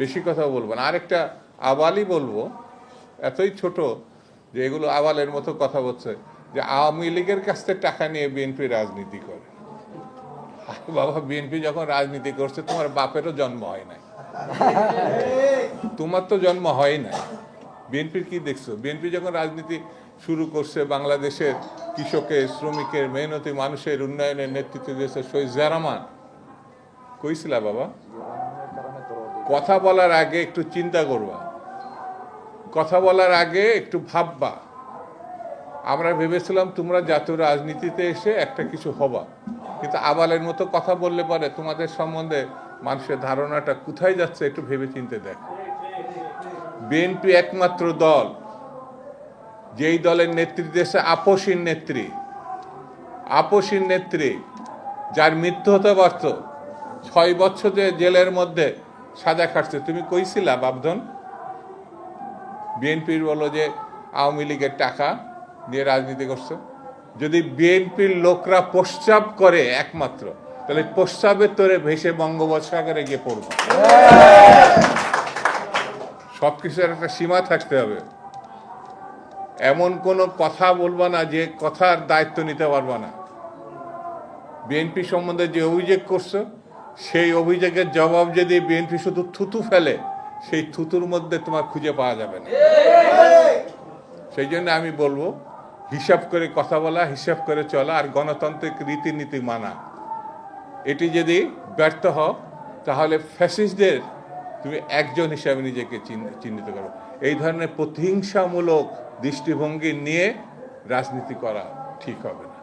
বেশি কথা বলব না। আরেকটা আবালই বলব, এতই ছোট যে এগুলো আবালের মতো কথা বলছে যে আওয়ামী লীগের কাছ থেকে টাকা নিয়ে বিএনপি রাজনীতি করে। বাবা বিএনপি যখন রাজনীতি করছে, তোমার বাপেরও জন্ম হয় নাই। তোমার তো জন্ম হয় নাই। বিএনপির কি দেখছ? বিএনপি যখন রাজনীতি শুরু করছে, বাংলাদেশের কৃষকের, শ্রমিকের, মেহনতি মানুষের উন্নয়নের নেতৃত্ব দিয়েছে শহীদ জিয়া রহমান। কইছিলা বাবা? কথা বলার আগে একটু চিন্তা করবা। কথা বলার আগে একটু ভাববা। আমরা ভেবেছিলাম তোমরা জাতীয় রাজনীতিতে এসে একটা কিছু হবা। কিন্তু আবালের মতো কথা বললে পারে তোমাদের সম্বন্ধে মানুষের ধারণাটা কোথায় যাচ্ছে একটু ভেবে চিনতে দেখ বিএনপি একমাত্র দল। যেই দলের নেতৃত্বে এসে আপসীন নেত্রী। আপসীন নেত্রী, যার মৃত্যু হতে পারত। ছয় বছর যে জেলের মধ্যে সাজা খাটছে। তুমি কইছিলা বাবধন বিএনপির বলো যে আওয়ামী লীগের টাকা দিয়ে রাজনীতি করছে। যদি বিএনপির লোকরা প্রস্রাব করে একমাত্র, তাহলে প্রস্রাবের তোরে ভেসে বঙ্গোপসাগরে গিয়ে পড়বে। সব কিছুর একটা সীমা থাকতে হবে। এমন কোনো কথা বলবা না যে কথার দায়িত্ব নিতে পারবা না। বিএনপি সম্বন্ধে যে অভিযোগ করছ সেই অভিযোগের জবাব যদি বিএনপি শুধু থুতু ফেলে, সেই থুতুর মধ্যে তোমার খুঁজে পাওয়া যাবে না। সেই জন্য আমি বলব, হিসাব করে কথা বলা, হিসাব করে চলা আর গণতান্ত্রিক রীতিনীতি মানা। এটি যদি ব্যর্থ হও, তাহলে ফ্যাসিস্টদের তুমি একজন হিসাবে নিজেকে চিহ্নিত করো। এই ধরনের প্রতিহিংসামূলক দৃষ্টিভঙ্গি নিয়ে রাজনীতি করা ঠিক হবে না।